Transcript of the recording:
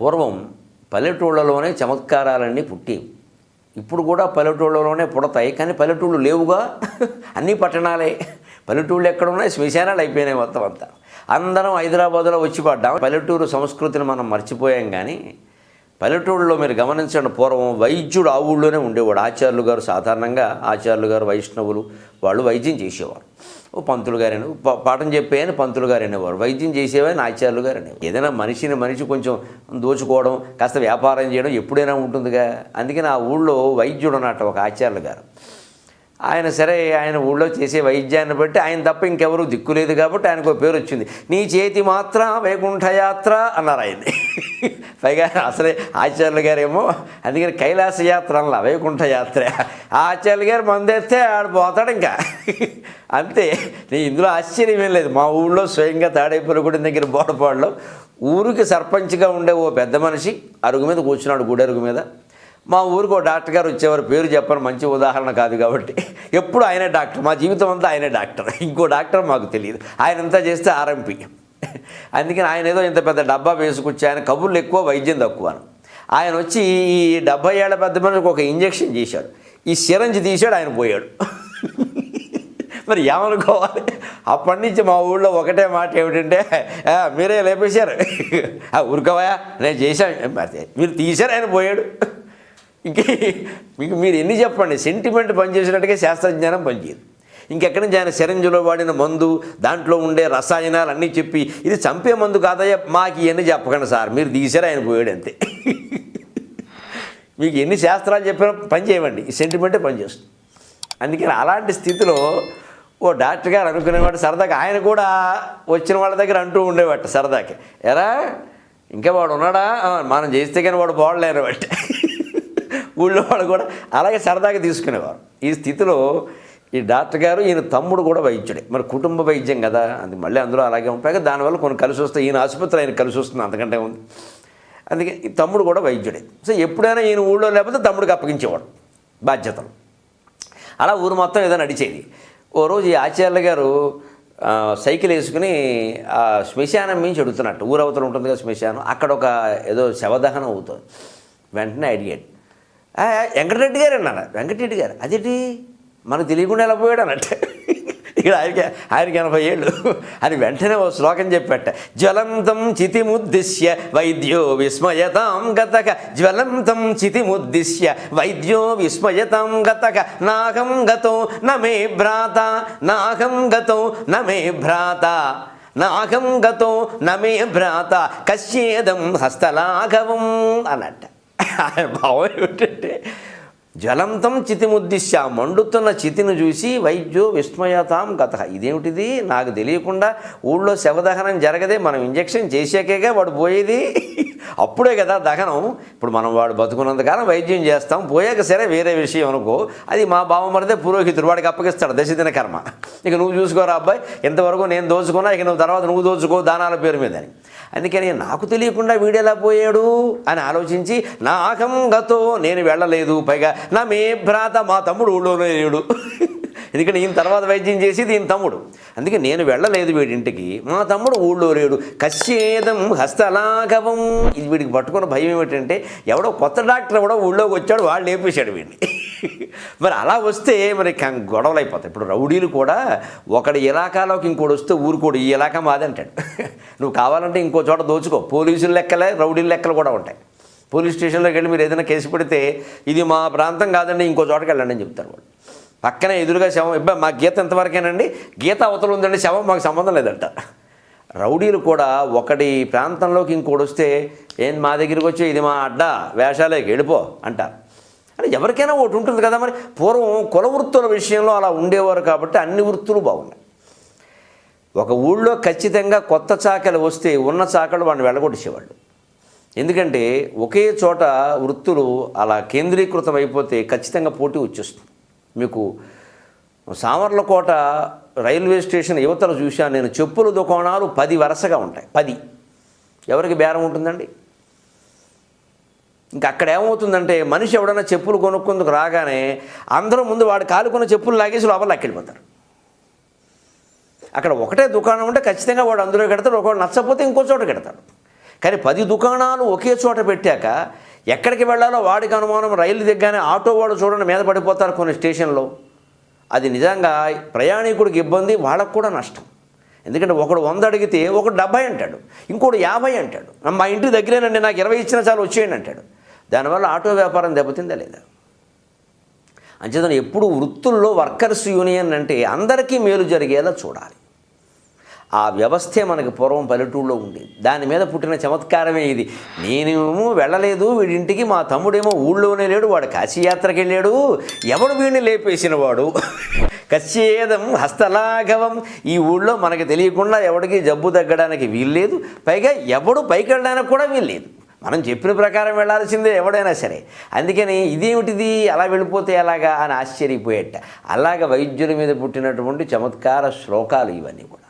పూర్వం పల్లెటూళ్ళలోనే చమత్కారాలన్నీ పుట్టేవి ఇప్పుడు కూడా పల్లెటూళ్ళలోనే పుడతాయి కానీ పల్లెటూళ్ళు లేవుగా. అన్నీ పట్టణాలే. పల్లెటూళ్ళు ఎక్కడ ఉన్నాయి శ్మశానాలు అయిపోయినాయి మొత్తం అంతా. అందరం హైదరాబాద్లో వచ్చి పడ్డాం. పల్లెటూరు సంస్కృతిని మనం మర్చిపోయాం కానీ పల్లెటూళ్ళలో మీరు గమనించండి పూర్వం వైద్యుడు ఆ ఊళ్ళోనే ఉండేవాడు. ఆచార్యులు గారు సాధారణంగా ఆచార్యులు గారు వైష్ణవులు వాళ్ళు వైద్యం చేసేవారు. ఓ పంతులు గారు అనే పాఠం చెప్పేయని పంతులు గారు అనేవారు. వైద్యం చేసేవని ఆచార్యులు గారు అనేవారు. ఏదైనా మనిషిని మనిషి కొంచెం దోచుకోవడం కాస్త వ్యాపారం చేయడం ఎప్పుడైనా ఉంటుందిగా. అందుకని ఆ ఊళ్ళో వైద్యుడు అన్నట్టు ఒక ఆచార్యులు గారు. ఆయన సరే ఆయన ఊళ్ళో చేసే వైద్యాన్ని బట్టి ఆయన తప్ప ఇంకెవరూ దిక్కులేదు కాబట్టి ఆయనకు ఒక పేరు వచ్చింది. నీ చేతి మాత్ర వైకుంఠయాత్ర అన్నారు ఆయన్ని. పైగా అసలే ఆచార్యులు గారేమో అందుకని కైలాస యాత్ర అలా వైకుంఠ యాత్ర ఆచార్యులు గారు మందేస్తే ఆడు పోతాడు ఇంకా. అంతే. నీ ఇందులో ఆశ్చర్యం ఏం లేదు. మా ఊళ్ళో స్వయంగా తాడేపల్లిగూడెం దగ్గర బోడపాడులో ఊరికి సర్పంచ్గా ఉండే ఓ పెద్ద మనిషి అరుగు మీద కూర్చున్నాడు గుడి అరుగు మీద. మా ఊరికి ఒక డాక్టర్ గారు వచ్చేవారు పేరు చెప్పని మంచి ఉదాహరణ కాదు కాబట్టి. ఎప్పుడు ఆయనే డాక్టర్ మా జీవితం అంతా ఆయనే డాక్టర్. ఇంకో డాక్టర్ మాకు తెలియదు. ఆయన ఎంత చేస్తే ఆర్ఎంపీ. అందుకని ఆయన ఏదో ఇంత పెద్ద డబ్బా వేసుకొచ్చి ఆయన కబుర్లు ఎక్కువ వైద్యం తక్కువ ఆయన వచ్చి ఈ డెబ్బై ఏళ్ళ పెద్ద మనిషికి ఒక ఇంజెక్షన్ చేశాడు. ఈ సిరంజ్ తీశాడు ఆయన పోయాడు. మరి ఏమనుకోవాలి? అప్పటి నుంచి మా ఊళ్ళో ఒకటే మాట ఏమిటంటే మీరే లేపేశారు. "ఆ, ఊరుకోవయా నేను చేశాను. మరి మీరు తీశారు ఆయన పోయాడు. ఇంక మీకు మీరు ఎన్ని చెప్పండి? సెంటిమెంట్ పనిచేసినట్టుగా శాస్త్రజ్ఞానం పనిచేయదు. ఇంకెక్కడి నుంచి ఆయన సిరంజిలో వాడిన మందు దాంట్లో ఉండే రసాయనాలు అన్నీ చెప్పి ఇది చంపే మందు కాదయ్యా మాకు ఇవన్నీ చెప్పకండి సార్ మీరు తీసారు ఆయన పోయాడు అంతే. మీకు ఎన్ని శాస్త్రాలు చెప్పినా పని చేయమండి ఈ సెంటిమెంటే పనిచేస్తుంది అందుకని అలాంటి స్థితిలో ఓ డాక్టర్ గారు అనుకునేవాడు సరదాగా ఆయన కూడా వచ్చిన వాళ్ళ దగ్గర అంటూ ఉండేవాట సరదాకి ఎరా ఇంకా వాడు ఉన్నాడా? మనం చేస్తే కానీ వాడు బాగలేరు వాటి ఊళ్ళో వాళ్ళు కూడా అలాగే సరదాగా తీసుకునేవారు. ఈ స్థితిలో ఈ డాక్టర్ గారు ఈయన తమ్ముడు కూడా వైద్యుడే. మరి కుటుంబ వైద్యం కదా అది మళ్ళీ అందులో అలాగే ఉంటాయి కదా దానివల్ల కొన్ని కలిసి వస్తాయి ఈయన ఆసుపత్రి ఆయన కలిసి వస్తుంది అంతకంటే ఉంది అందుకే ఈ తమ్ముడు కూడా వైద్యుడే. సో ఎప్పుడైనా ఈయన ఊళ్ళో లేకపోతే తమ్ముడికి అప్పగించేవాడు బాధ్యతలు. అలా ఊరు మొత్తం ఏదో నడిచేది. ఓ రోజు ఈ ఆచార్యులు గారు సైకిల్ వేసుకుని ఆ శ్మశానం మించి అడుగుతున్నట్టు. ఊరవతలు ఉంటుంది కదా శ్మశానం అక్కడ ఒక ఏదో శవదహనం అవుతుంది. వెంటనే అడిగాడు. వెంకటరెడ్డి గారు అన్నాడు. వెంకటరెడ్డి గారు అదేంటి? మనకు తెలియకుండా ఎలా పోయాడు అన్నట్టు. ఇక్కడ ఆయనకి ఆయనకి ఎనభై ఏళ్ళు. అని వెంటనే ఓ శ్లోకం చెప్పట. జ్వలంతం చితిముద్దిశ్య వైద్యో విస్మయతాం గతక. జ్వలంతం చితిముద్దిశ్య వైద్యో విస్మయతాం గతక. నాహం గతో నమే భ్రాత. నాహం గతో నమే భ్రాత. నాహం గతో నమే భ్రాత. కశ్యేదం హస్తలాఘవం అన్నట్ట. ఆయన భావం ఏమిటంటే జ్వలంతం చితిముద్దిశ్య మండుతున్న చితిని చూసి వైద్యో విస్మయతాం గత. ఇదేమిటిది? నాకు తెలియకుండా ఊళ్ళో శవదహనం జరగదే మనం ఇంజక్షన్ చేసాకేగా వాడు పోయేది? అప్పుడే కదా దహనం. ఇప్పుడు మనం వాడు బతుకున్నంతకాలం వైద్యం చేస్తాం. పోయాక సరే వేరే విషయం అనుకో. అది మా బావమరిదే పురోహితుడు వాడికి అప్పగిస్తాడు దశదిన కర్మ. ఇక నువ్వు చూసుకోరా అబ్బాయి ఇంతవరకు నేను దోచుకున్నా ఇక నువ్వు తర్వాత నువ్వు దోచుకో దానాల పేరు మీద అని. అందుకని నాకు తెలియకుండా వీడెలా పోయాడు? అని ఆలోచించి నా ఆకం గతో నేను వెళ్ళలేదు. పైగా నా మే భ్రాత మా తమ్ముడు ఊళ్ళోనే లేడు. ఎందుకంటే ఈయన తర్వాత వైద్యం చేసి దీని తమ్ముడు. అందుకే నేను వెళ్ళలేదు వీడింటికి. మా తమ్ముడు ఊళ్ళో లేడు. కశ్యేదం హస్తలాఘవం. ఇది వీడికి పట్టుకున్న భయం ఏమిటంటే ఎవడో కొత్త డాక్టర్ ఎవడో ఊళ్ళోకి వచ్చాడు వాళ్ళు లేపేశాడు వీడిని. మరి అలా వస్తే మరి కం- గొడవలు అయిపోతాయి ఇప్పుడు రౌడీలు కూడా ఒకడి ఇలాకాలోకి ఇంకోటి వస్తే ఊరుకోడు ఈ ఇలాకా మాది అంటాడు. నువ్వు కావాలంటే ఇంకో చోట దోచుకో. పోలీసుల లెక్కలే రౌడీల లెక్కలు కూడా ఉంటాయి. పోలీస్ స్టేషన్లోకి వెళ్ళి మీరు ఏదైనా కేసు పెడితే ఇది మా ప్రాంతం కాదండి ఇంకో చోటకి వెళ్ళండి అని చెప్తారు వాళ్ళు. పక్కనే ఎదురుగా శవం ఇబ్బా మా గీత ఎంతవరకేనండి? గీత అవతల ఉందండి శవం మాకు సంబంధం లేదంట. రౌడీలు కూడా ఒకటి ప్రాంతంలోకి ఇంకోటి వస్తే ఏం మా దగ్గరికి వచ్చి ఇది మా అడ్డ వేషాలేకి వెళ్ళిపో అంటారు అంటే ఎవరికైనా ఒకటి ఉంటుంది కదా మరి. పూర్వం కుల వృత్తుల విషయంలో అలా ఉండేవారు కాబట్టి అన్ని వృత్తులు బాగున్నాయి. ఒక ఊళ్ళో ఖచ్చితంగా కొత్త చాకలు వస్తే ఉన్న చాకలు వాడిని వెళ్ళగొట్టేసేవాళ్ళు. ఎందుకంటే ఒకే చోట వృత్తులు అలా కేంద్రీకృతం అయిపోతే ఖచ్చితంగా పోటీ వచ్చేస్తుంది. మీకు సామర్లకోట రైల్వే స్టేషన్ యువతలు చూశాను నేను చెప్పుల దుకాణాలు పది వరుసగా ఉంటాయి పది. ఎవరికి బేరం ఉంటుందండి? ఇంకా అక్కడ ఏమవుతుందంటే మనిషి ఎవడైనా చెప్పులు కొనుక్కుందుకు రాగానే అందరూ ముందు వాడు కాలుకున్న చెప్పులు లాగేసి లోపల లక్కెళ్ళిపోతారు. అక్కడ ఒకటే దుకాణం ఉంటే ఖచ్చితంగా వాడు అందులో కడతాడు ఒకడు నచ్చకపోతే ఇంకో చోట కడతాడు. కానీ పది దుకాణాలు ఒకే చోట పెట్టాక ఎక్కడికి వెళ్ళాలో వాడికి అనుమానం రైలు దిగ్గానే ఆటో వాడు చూడండి మీద పడిపోతారు కొన్ని స్టేషన్లో. అది నిజంగా ప్రయాణికుడికి ఇబ్బంది వాళ్ళకు కూడా నష్టం. ఎందుకంటే ఒకడు వంద అడిగితే ఒకడు డెబ్బై అంటాడు ఇంకోటి యాభై అంటాడు. మా ఇంటి దగ్గరేనండి నాకు ఇరవై ఇచ్చిన చాలు వచ్చేయండి అంటాడు. దానివల్ల ఆటో వ్యాపారం దెబ్బతిందా లేదా? అంచేతను ఎప్పుడు వృత్తుల్లో వర్కర్స్ యూనియన్ అంటే అందరికీ మేలు జరిగేలా చూడాలి. ఆ వ్యవస్థే మనకి పూర్వం పల్లెటూళ్ళలో ఉండేది. దాని మీద పుట్టిన చమత్కారమే ఇది. నేనేమో వెళ్ళలేదు వీడింటికి మా తమ్ముడేమో ఊళ్ళోనే లేడు వాడు కాశీయాత్రకి వెళ్ళాడు ఎవడు వీడిని లేపేసిన వాడు కచ్చేదం హస్తలాఘవం. ఈ ఊళ్ళో మనకి తెలియకుండా ఎవడికి జబ్బు తగ్గడానికి వీల్లేదు పైగా ఎవడు పైకి వెళ్ళడానికి కూడా వీల్లేదు. మనం చెప్పిన ప్రకారం వెళ్ళాల్సిందే ఎవడైనా సరే. అందుకని ఇదేమిటిది? అలా వెళ్ళిపోతే ఎలాగా? అని ఆశ్చర్యపోయేట. అలాగ వైద్యుల మీద పుట్టినటువంటి చమత్కార శ్లోకాలు ఇవన్నీ కూడా.